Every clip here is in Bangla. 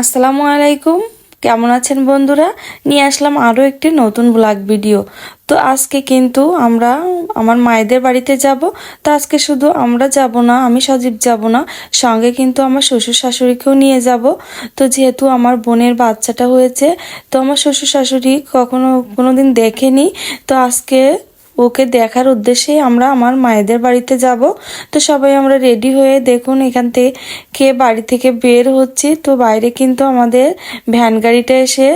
আসসালামু আলাইকুম। কেমন আছেন বন্ধুরা? নিয়ে আসলাম আরও একটি নতুন ব্লগ ভিডিও তো আজকে কিন্তু আমরা আমার মায়েদের বাড়িতে যাব। তো আজকে শুধু আমরা যাব না, আমি সজীব যাব না, সঙ্গে কিন্তু আমার শ্বশুর শাশুড়িকেও নিয়ে যাব। তো যেহেতু আমার বোনের বাচ্চাটা হয়েছে, তো আমার শ্বশুর শাশুড়ি কখনো কোনো দিন দেখেনি। তো আজকে ওকে দেখার উদ্দেশ্যে আমরা আমার মায়েদের বাড়িতে যাব। তো সবাই আমরা রেডি হয়ে দেখুন এখান থেকে কে বাড়ি থেকে বের হচ্ছি। তো বাইরে কিন্তু আমাদের ভ্যান গাড়িটা এসে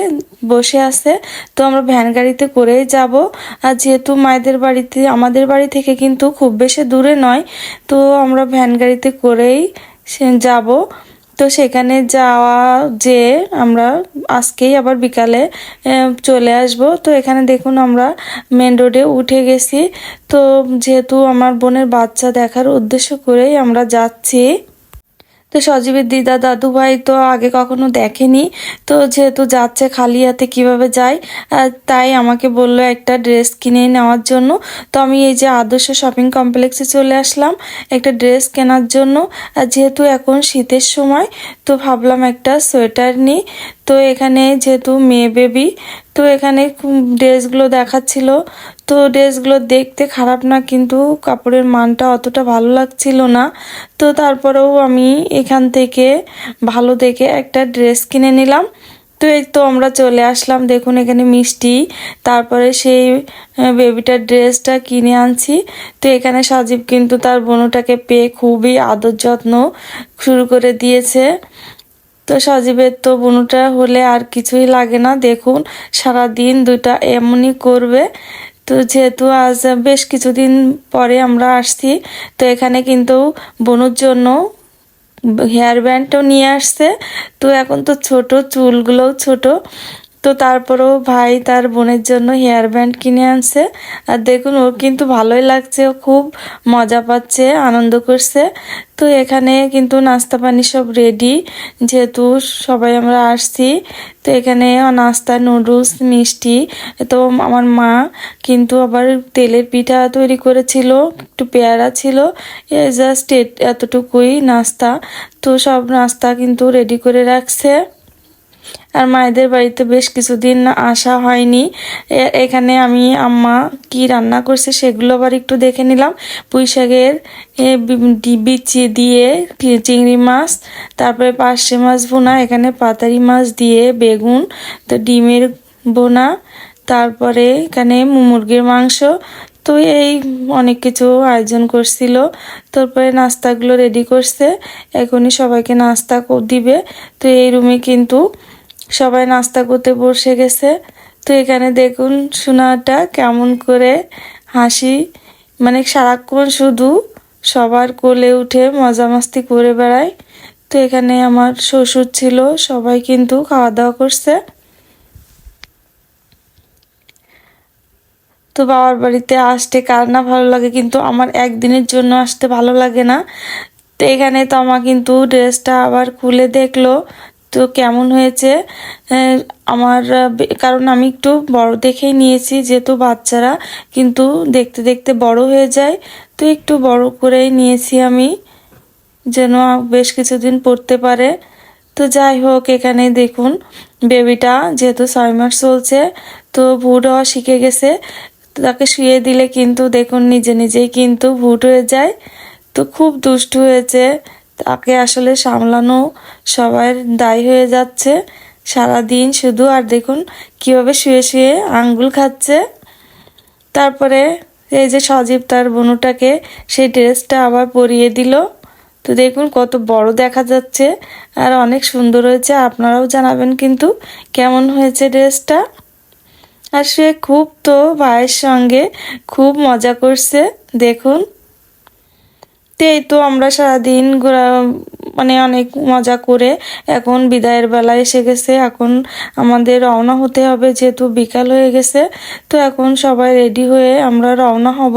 বসে আছে। তো আমরা ভ্যান গাড়িতে করেই যাব। আর যেহেতু মায়েদের বাড়িতে, আমাদের বাড়ি থেকে কিন্তু খুব বেশি দূরে নয়, তো আমরা ভ্যান গাড়িতে করেই যাব। তো সেখানে যাওয়া যে আমরা আজকেই আবার বিকালে চলে আসব। তো এখানে দেখুন আমরা মেন রোডে উঠে গেছি। তো যেহেতু আমার বোনের বাচ্চা দেখার উদ্দেশ্য করেই আমরা যাচ্ছি। তো সজীবের দিদা দাদু ভাই তো আগে কখনো দেখেনি। তো যেহেতু যাচ্ছে খালি হাতে কীভাবে যায় তাই আমাকে বলল একটা ড্রেস কিনে নেওয়ার জন্য। তো আমি এই যে আদর্শ শপিং কমপ্লেক্সে চলে আসলাম, একটা ড্রেস কেনার জন্য। যেহেতু এখন শীতের সময়, তো ভাবলাম একটা সোয়েটার নিই। তো এখানে যেহেতু মেয়ে বেবি, তো এখানে ড্রেসগুলো দেখাচ্ছিল। তো ড্রেসগুলো দেখতে খারাপ না, কিন্তু কাপড়ের মানটা অতটা ভালো লাগছিল না। তো তারপরেও আমি এখান থেকে ভালো দেখে একটা ড্রেস কিনে নিলাম। তো এই তো আমরা চলে আসলাম, দেখুন এখানে মিষ্টি, তারপরে সেই বেবিটার ড্রেসটা কিনে আনছি। তো এখানে সাজীব কিন্তু তার বোনটাকে পেয়ে খুবই আদর যত্ন শুরু করে দিয়েছে। তো সজীবের তো বুনুটা হলে আর কিছুই লাগে না, দেখুন সারা দিন দুইটা এমনই করবে। তো যেহেতু আজ বেশ কিছুদিন পরে আমরা আসছি, তো এখানে কিন্তু বনুর জন্য হেয়ার ব্যান্ডও নিয়ে আসছে। তো এখন তো ছোট, চুলগুলোও ছোট। তো তারপরেও ভাই তার বোনের জন্য হেয়ার ব্যান্ড কিনে আনছে। আর দেখুন ও কিন্তু ভালোই লাগছে, ও খুব মজা পাচ্ছে, আনন্দ করছে। তো এখানে কিন্তু নাস্তা পানি সব রেডি যেহেতু সবাই আমরা আসছি, তো এখানে নাস্তা নুডলস মিষ্টি। তো আমার মা কিন্তু আবার তেলের পিঠা তৈরি করেছিল, একটু পেয়ারা ছিল জাস্ট এতটুকুই নাস্তা। তো সব নাস্তা কিন্তু রেডি করে রাখছে। আর মায়েদের বাড়িতে বেশ কিছুদিন আসা হয়নি। এখানে আমি আম্মা কি রান্না করছে সেগুলো আবার একটু দেখে নিলাম। পুঁই শাকের ডি- বিচি দিয়ে চিংড়ি মাছ, তারপরে পার্শে মাছ বোনা এখানে পাতারি মাছ দিয়ে বেগুন, তো ডিমের বোনা তারপরে এখানে মুরগির মাংস, তো এই অনেক কিছু আয়োজন করছিল। তারপরে নাস্তাগুলো রেডি করছে। এখনই সবাইকে নাস্তা দিবে। তো এই রুমে কিন্তু সবাই নাস্তা করতে বসে গেছে। তো এখানে দেখুন সোনাটা কেমন করে হাসি মানে সারাক্ষণ শুধু সবার কোলে উঠে মজা মাস্তি করে বেড়ায়। তো এখানে আমার শ্বশুর ছিল, সবাই কিন্তু খাওয়া দাওয়া করছে। তো বাবার বাড়িতে আসতে কার না ভালো লাগে, কিন্তু আমার একদিনের জন্য আসতে ভালো লাগে না। তো এখানে তো আমার কিন্তু ড্রেসটা আবার খুলে দেখল তো কেমন হয়েছে? আমার কারণ আমি একটু বড় দেখেই নিয়েছি যেহেতু বাচ্চারা, কিন্তু দেখতে দেখতে বড় হয়ে যায়, তো একটু বড় করেই নিয়েছি আমি, যেন বেশ কিছুদিন পড়তে পারে। তো যাই হোক এখানে দেখুন, বেবিটা যেহেতু ছয় মাস চলছে, তো ভুট হওয়া শিখে গেছে। তাকে শুয়ে দিলে কিন্তু দেখুন, নিজে নিজেই কিন্তু ভুট হয়ে যায়। তো খুব দুষ্ট হয়েছে। তাকে আসলে সামলানো সবার দায়ী হয়ে যাচ্ছে। সারা দিন শুধু, আর দেখুন কীভাবে শুয়ে শুয়ে আঙ্গুল খাচ্ছে। তারপরে এই যে সজীব তার বনুটাকে সেই ড্রেসটা আবার পরিয়ে দিল। তো দেখুন কত বড় দেখা যাচ্ছে, আর অনেক সুন্দর হয়েছে। আপনারাও জানাবেন কিন্তু কেমন হয়েছে ড্রেসটা। আর সে খুব তো ভাইয়ের সঙ্গে খুব মজা করছে, দেখুন। তো এই তো আমরা সারাদিন ঘোরা মানে অনেক মজা করে এখন বিদায়ের বেলা এসে গেছে। এখন আমাদের রওনা হতে হবে যেহেতু বিকাল হয়ে গেছে। তো এখন সবাই রেডি হয়ে আমরা রওনা হব।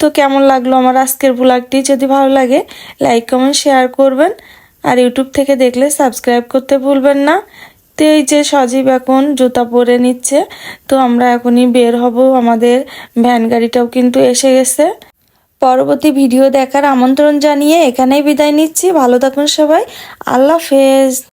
তো কেমন লাগল আমার আজকের ব্লগটি যদি ভালো লাগে লাইক কমেন্ট শেয়ার করবেন। আর ইউটিউব থেকে দেখলে সাবস্ক্রাইব করতে ভুলবেন না। তো এই যে সজীব এখন জুতা পরে নিচ্ছে, তো আমরা এখনই বের হব। আমাদের ভ্যান গাড়িটাও কিন্তু এসে গেছে। পরবর্তী ভিডিও দেখার আমন্ত্রণ জানিয়ে এখানেই বিদায় নিচ্ছি। ভালো থাকুন সবাই। আল্লাহ হাফেজ।